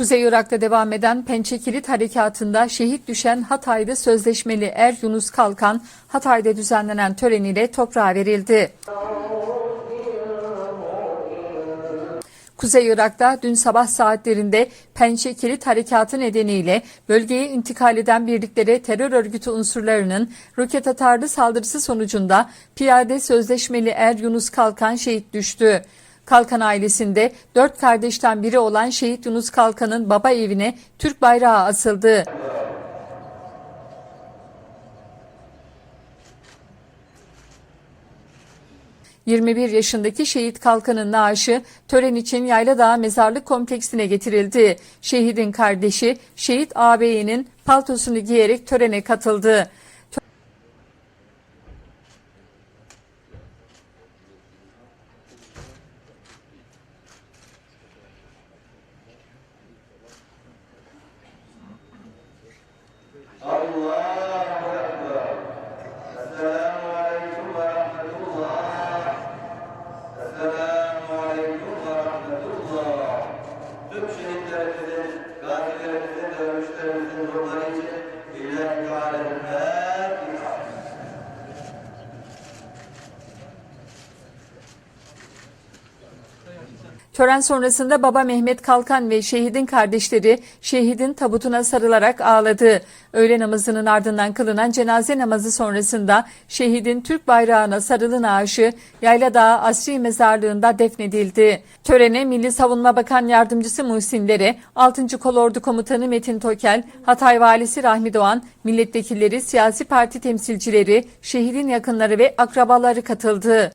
Kuzey Irak'ta devam eden Pençe Kilit Harekatı'nda şehit düşen Hataylı sözleşmeli Er Yunus Kalkan, Hatay'da düzenlenen töreniyle toprağa verildi. Kuzey Irak'ta dün sabah saatlerinde Pençe Kilit Harekatı nedeniyle bölgeye intikal eden birliklere terör örgütü unsurlarının roket atarlı saldırısı sonucunda piyade sözleşmeli Er Yunus Kalkan şehit düştü. Kalkan ailesinde dört kardeşten biri olan şehit Yunus Kalkan'ın baba evine Türk bayrağı asıldı. ...21 yaşındaki şehit Kalkan'ın naaşı tören için Yayladağ Mezarlık Kompleksine getirildi. Şehidin kardeşi şehit ağabeyinin paltosunu giyerek törene katıldı. Thank you. Tören sonrasında baba Mehmet Kalkan ve şehidin kardeşleri şehidin tabutuna sarılarak ağladı. Öğle namazının ardından kılınan cenaze namazı sonrasında şehidin Türk bayrağına sarılı naaşı Yayladağ Asri Mezarlığı'nda defnedildi. Törene Milli Savunma Bakan Yardımcısı Muhsin Dere, 6. Kolordu Komutanı Metin Tokel, Hatay Valisi Rahmi Doğan, milletvekilleri, siyasi parti temsilcileri, şehidin yakınları ve akrabaları katıldı.